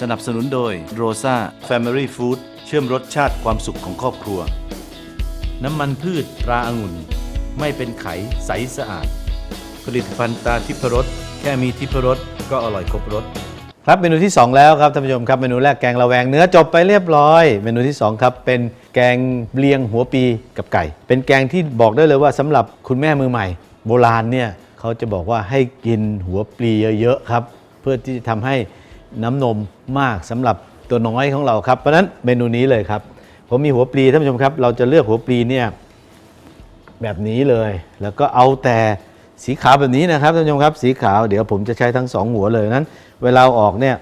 สนับสนุนโดย Rosa Family Food เชื่อมรสชาติความสุขของครอบครัว น้ำมันพืชตราอางุ่น ไม่เป็นไขใสสะอาด ผลิตภัณฑ์ตราทิพรสแค่มีทิพรสก็อร่อยครบรสครับเมนูที่ 2 แล้วครับท่านผู้ชมครับเมนูแรกแกงระแวงเนื้อจบไปเรียบร้อย เมนูที่ 2 ครับ เป็นแกงเลียงหัวปีกับไก่ เป็นแกงที่บอกได้เลยว่าสำหรับคุณแม่มือใหม่ โบราณเนี่ยเขาจะบอกว่าให้กินหัวปลีเยอะๆครับ เพื่อที่จะทำให้ น้ำนมมากสำหรับตัวน้อยของเราครับ เพราะฉะนั้นเมนูนี้เลยครับ ผมมีหัวปลีท่านผู้ชมครับ เราจะเลือกหัวปลีเนี่ยแบบนี้เลย แล้วก็เอาแต่สีขาวแบบนี้นะครับท่านผู้ชมครับ สีขาวเดี๋ยวผมจะใช้ทั้งสองหัวเลยนั้น เวลาอาออกเนี่ย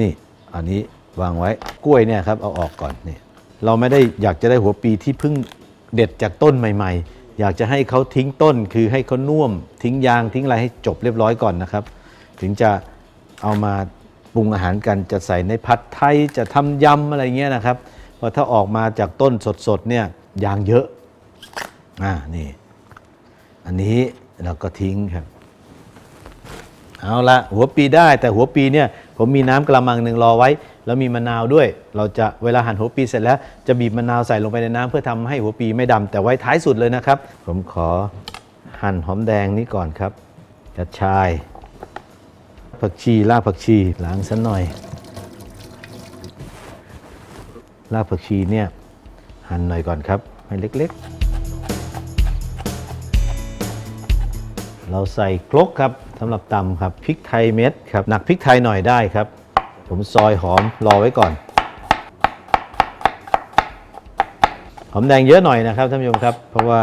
นี่อันนี้วางไว้กล้วยเนี่ยครับเอาออกก่อนนี่เราไม่ได้อยากจะได้หัวปีที่เพิ่งเด็ดจากต้นใหม่ ๆ อยากจะให้เขาทิ้งต้นคือให้เขาน่วม ทิ้งยางทิ้งอะไรให้จบเรียบร้อยก่อนนะครับ ถึงจะเอามา ปรุงอาหารกันจะใส่ในผัดไทยจะทำยำอะไรเงี้ยนะครับพราะถ้าออกมาจากต้นสดๆเนี่ยยางเยอะอ่านี่ อันนี้เราก็ทิ้งครับ เอาละหัวปีได้แต่หัวปีเนี่ยผมมีน้ำกระมังหนึ่งรอไว้ แล้วมีมะนาวด้วย เราจะเวลาหั่นหัวปีเสร็จแล้วจะบีบมะนาวใส่ลงไปในน้ำเพื่อทำให้หัวปีไม่ดำแต่ไว้ท้ายสุดเลยนะครับ ผมขอหั่นหอมแดงนี้ก่อนครับกระชาย ผักชีรากผักชีล้างสัหน่อยรากผักชีเนี่ยหั่นหน่อยก่อนครับให้เล็กๆ เราใส่ครกครับสำหรับตำครับพริกไทยเม็ดครับหนักพริกไทยหน่อยได้ครับ ผมซอยหอมรอไว้ก่อนหอมแดงเยอะหน่อยนะครับท่านผู้ชมครับ เพราะว่า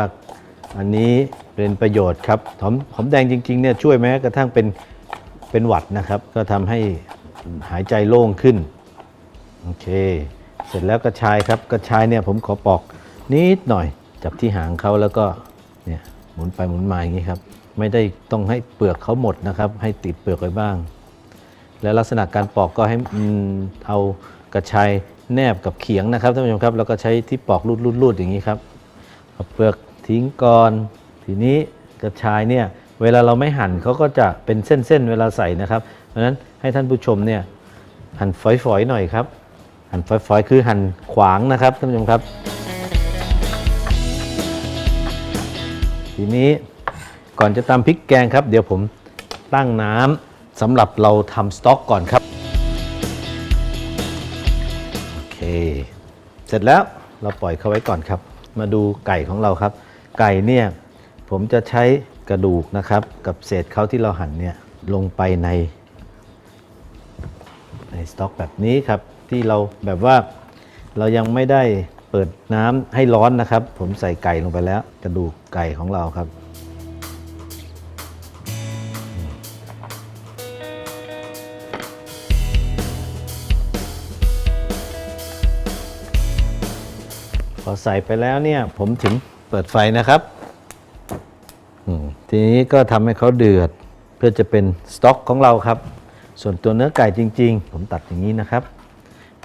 อันนี้เป็นประโยชน์ครับหอมหอมแดงจริงๆเนี่ยช่วยแม้กระทั่งเป็น เป็นหวัดนะครับ ก็ทำให้หายใจโล่งขึ้น โอเค เสร็จแล้วกระชายครับ กระชายเนี่ยผมขอปอกนิดหน่อย จับที่หางเขาแล้วก็เนี่ยหมุนไปหมุนมาอย่างนี้ครับ ไม่ได้ต้องให้เปลือกเขาหมดนะครับ ให้ติดเปลือกไว้บ้าง แล้วลักษณะการปอกก็ให้เอากระชายแนบกับเขียงนะครับท่านผู้ชมครับ แล้วก็ใช้ที่ปอกรูดๆๆอย่างนี้ครับเอาเปลือกทิ้งก่อน ทีนี้กระชายเนี่ย เวลาเราไม่หั่นเขาก็จะเป็นเส้นๆเวลาใส่นะครับ เพราะฉะนั้นให้ท่านผู้ชมเนี่ยหั่นฝอยๆหน่อยครับ หั่นฝอยๆคือหั่นขวางนะครับท่านผู้ชมครับ ทีนี้ก่อนจะตำพริกแกงครับ เดี๋ยวผมตั้งน้ำสำหรับเราทำสต๊อกก่อนครับโอเค เสร็จแล้วเราปล่อยเขาไว้ก่อนครับ มาดูไก่ของเราครับ ไก่เนี่ยผมจะใช้ กระดูกนะครับ กับเศษเขาที่เราหั่นเนี่ยลงไปใน ในสต๊อกแบบนี้ครับ ที่เราแบบว่าเรายังไม่ได้เปิดน้ำให้ร้อนนะครับ ผมใส่ไก่ลงไปแล้ว กระดูกไก่ของเราครับพอใส่ไปแล้วเนี่ยผมถึงเปิดไฟนะครับ ทีนี้ก็ทำให้เขาเดือดเพื่อจะเป็นสต๊อกของเราครับ ส่วนตัวเนื้อไก่จริง ๆ ผมตัดอย่างนี้นะครับ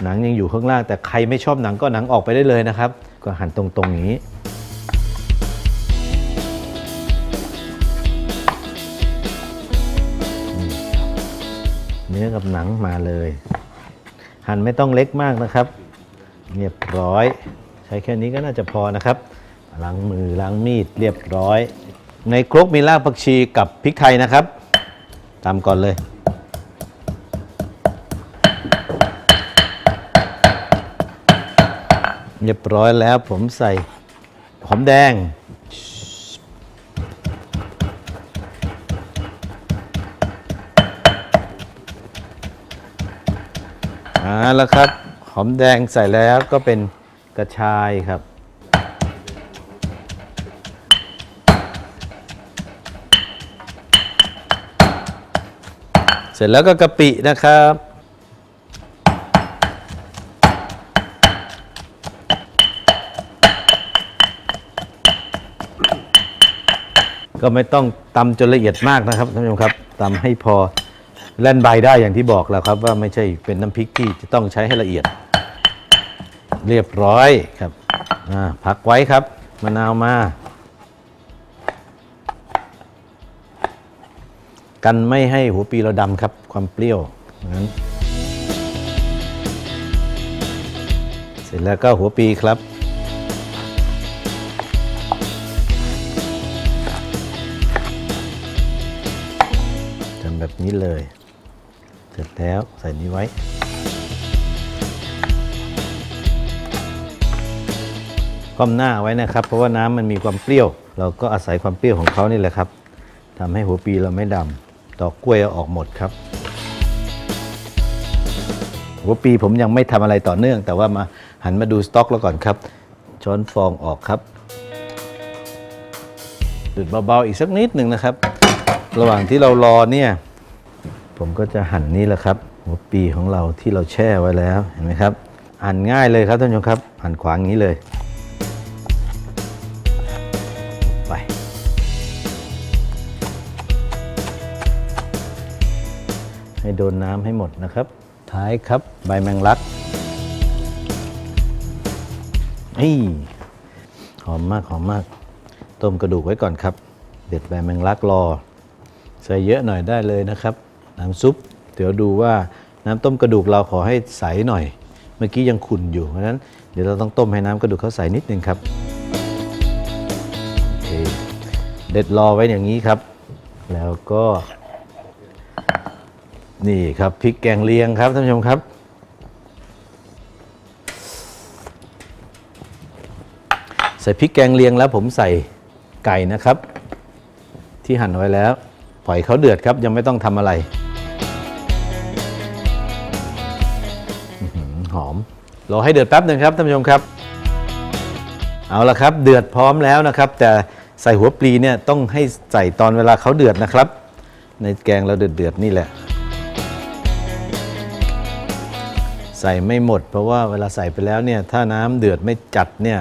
หนังยังอยู่ข้างล่าง แต่ใครไม่ชอบหนังก็หนังออกไปได้เลยนะครับ ก็หั่นตรงๆอย่างนี้เนื้อกับหนังมาเลย หั่นไม่ต้องเล็กมากนะครับเรียบร้อย ใช้แค่นี้ก็น่าจะพอนะครับล้างมือล้างมีดเรียบร้อย ในครกมีรากผักชีกับพริกไทยนะครับตามก่อนเลย เรียบร้อยแล้วผมใส่หอมแดง อ่าแล้วครับ หอมแดงใส่แล้วก็เป็นกระชายครับ เสร็จแล้วก็กะปินะครับ ก็ไม่ต้องตำจนละเอียดมากนะครับท่านผู้ชมครับตำให้พอแล่นใบได้อย่างที่บอกแล้วครับ ว่าไม่ใช่เป็นน้ำพริกที่จะต้องใช้ให้ละเอียด เรียบร้อยครับอ่าพักไว้ครับมะนาวมา กันไม่ให้หัวปีเราดำครับ ความเปรี้ยวนั้นร็จแล้วก็หัวปีครับ ทำแบบนี้เลย เสร็จแล้วใส่นี้ไว้ก้มหน้าไว้นะครับ เพราะว่าน้ำมันมีความเปรี้ยว เราก็อาศัยความเปรี้ยวของเขานี่แหละครับทำให้หัวปีเราไม่ดำ ดอกกล้วยออกหมดครับหัวปีผมยังไม่ทำอะไรต่อเนื่อง แต่ว่ามาหันมาดูสต็อกแล้วก่อนครับ ช้อนฟองออกครับดูดเบาๆอีกสักนิดหนึ่งนะครับ ระหว่างที่เรารอเนี่ย ผมก็จะหั่นนี่แหละครับ หัวปีของเราที่เราแช่ไว้แล้วเห็นไหมครับ หั่นง่ายเลยครับท่านผู้ชมครับ หั่นขวางนี้เลย ให้โดนน้ำให้หมดนะครับ ท้ายครับใบแมงลักนี่หอมมากหอมมาก ต้มกระดูกไว้ก่อนครับ เด็ดใบแมงลักรอ ใส่เยอะหน่อยได้เลยนะครับ น้ำซุป เดี๋ยวดูว่าน้ำต้มกระดูกเราขอให้ใสหน่อย เมื่อกี้ยังขุ่นอยู่เพราะฉะนั้นเดี๋ยวเราต้องต้มให้น้ำกระดูกเขาใสนิดนึงครับเด็ดรอไว้อย่างนี้ครับ แล้วก็ นี่ครับพริกแกงเลียงครับท่านผู้ชมครับ ใส่พริกแกงเลียงแล้วผมใส่ไก่นะครับ ที่หั่นไว้แล้วปล่อยเขาเดือดครับ ยังไม่ต้องทำอะไรหอมรอให้เดือดแป๊บหนึ่งครับท่านผู้ชมครับ เอาละครับ เดือดพร้อมแล้วนะครับ แต่ใส่หัวปลีเนี่ยต้องให้ใส่ตอนเวลาเขาเดือดนะครับ ในแกงเราเดือดเดือดๆนี่แหละ ใส่ไม่หมด เพราะว่าเวลาใส่ไปแล้วเนี่ยถ้าน้ำเดือดไม่จัดเนี่ย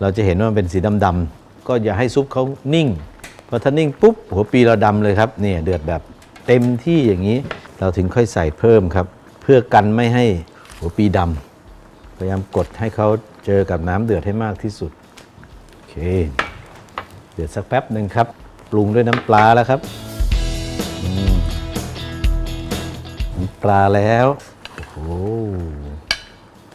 เราจะเห็นว่ามันเป็นสีดำๆก็อย่าให้ซุปเขานิ่งพราะถ้านิ่งปุ๊บหัวปีเราดำเลยครับเนี่ยเดือดแบบเต็มที่อย่างนี้เราถึงค่อยใส่เพิ่มครับ เพื่อกันไม่ให้หัวปีดำพยายามกดให้เขาเจอกับน้ำเดือดให้มากที่สุดโอเค เดือดสักแป๊บหนึ่งครับปรุงด้วยน้ำปลาแล้วครับน้ำปลาแล้ว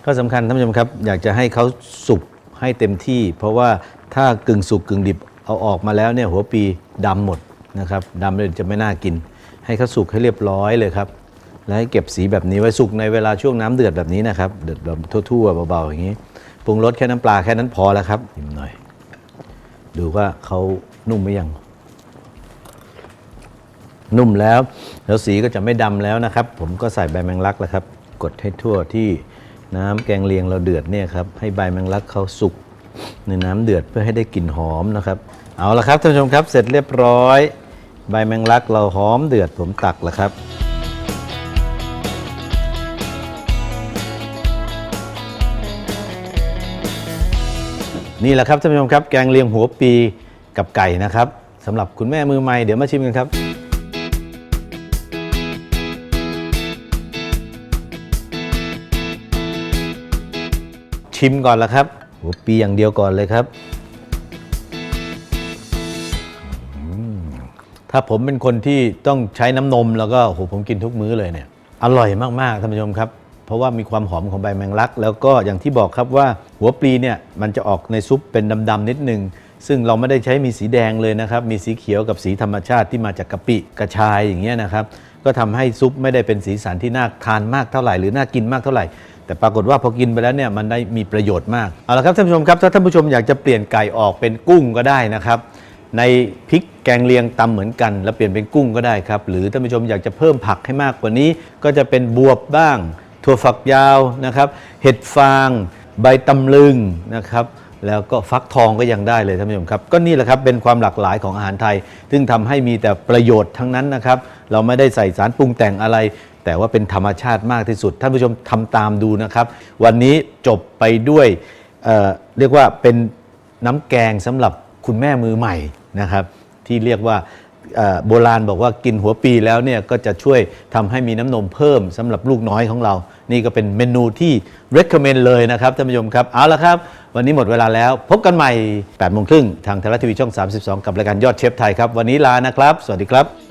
ก็สำคัญท่านผู้ชมครับ อยากจะให้เขาสุกให้เต็มที่ เพราะว่าถ้ากึ่งสุกกึ่งดิบเอาออกมาแล้วเนี่ยหัวปีดำหมดนะครับดำเลยจะไม่น่ากิน ให้เขาสุกให้เรียบร้อยเลยครับ แล้วให้เก็บสีแบบนี้ไว้สุกในเวลาช่วงน้ำเดือดแบบนี้นะครับเดือดแบบทั่วๆเบาๆอย่างนี้ปรุงรสแค่น้ำปลาแค่นั้นพอแล้วครับชิมหน่อย ดูว่าเขานุ่มไหมยัง นุ่มแล้ว แล้วสีก็จะไม่ดำแล้วนะครับ ผมก็ใส่ใบแมงลักแล้วครับ กดให้ทั่วที่น้ำแกงเลียงเราเดือดเนี่ยครับให้ใบแมงลักเขาสุกในน้ำเดือดเพื่อให้ได้กลิ่นหอมนะครับ เอาละครับท่านผู้ชมครับเสร็จเรียบร้อย ใบแมงลักเราหอมเดือดผมตักแล้วครับนี่แหละครับท่านผู้ชมครับแกงเลียงหัวปีกับไก่นะครับสำหรับคุณแม่มือใหม่เดี๋ยวมาชิมกันครับ ชิมก่อนละครับหัวปีอย่างเดียวก่อนเลยครับอืมถ้าผมเป็นคนที่ต้องใช้น้ำนมแล้วก็โอ้โหผมกินทุกมื้อเลยเนี่ยอร่อยมากๆท่านผู้ชมครับ เพราะว่ามีความหอมของใบแมงลัก แล้วก็อย่างที่บอกครับว่าหัวปลีเนี่ยมันจะออกในซุปเป็นดำๆนิดนึงซึ่งเราไม่ได้ใช้มีสีแดงเลยนะครับ มีสีเขียวกับสีธรรมชาติที่มาจากกะปิกระชายอย่างเงี้ยนะครับ ก็ทำให้ซุปไม่ได้เป็นสีสันที่น่าทานมากเท่าไหร่ หรือน่ากินมากเท่าไหร่ แต่ปรากฏว่าพอกินไปแล้วเนี่ยมันได้มีประโยชน์มาก เอาละครับท่านผู้ชมครับถ้าท่านผู้ชมอยากจะเปลี่ยนไก่ออกเป็นกุ้งก็ได้นะครับ ในพริกแกงเลียงตำเหมือนกัน แล้วเปลี่ยนเป็นกุ้งก็ได้ครับ หรือท่านผู้ชมอยากจะเพิ่มผักให้มากกว่านี้ ก็จะเป็นบวบบ้าง ถั่วฝักยาวนะครับ เห็ดฟาง ใบตำลึงนะครับแล้วก็ฟักทองก็ยังได้เลยท่านผู้ชมครับ ก็นี่แหละครับเป็นความหลากหลายของอาหารไทย ซึ่งทำให้มีแต่ประโยชน์ทั้งนั้นนะครับ เราไม่ได้ใส่สารปรุงแต่งอะไร แต่ว่าเป็นธรรมชาติมากที่สุด ท่านผู้ชมทำตามดูนะครับ วันนี้จบไปด้วยเเรียกว่าเป็นน้ำแกงสำหรับคุณแม่มือใหม่นะครับ ที่เรียกว่าโบราณบอกว่ากินหัวปีแล้วเนี่ยก็จะช่วยทำให้มีน้ำนมเพิ่มสำหรับลูกน้อยของเรา นี่ก็เป็นเมนูที่ recommend เลยนะครับท่านผู้ชมครับ เอาละครับ วันนี้หมดเวลาแล้ว พบกันใหม่8โมงครึ่งทางไทยรัฐทีวีช่อง 32 กับรายการยอดเชฟไทยครับ วันนี้ลานะครับ สวัสดีครับ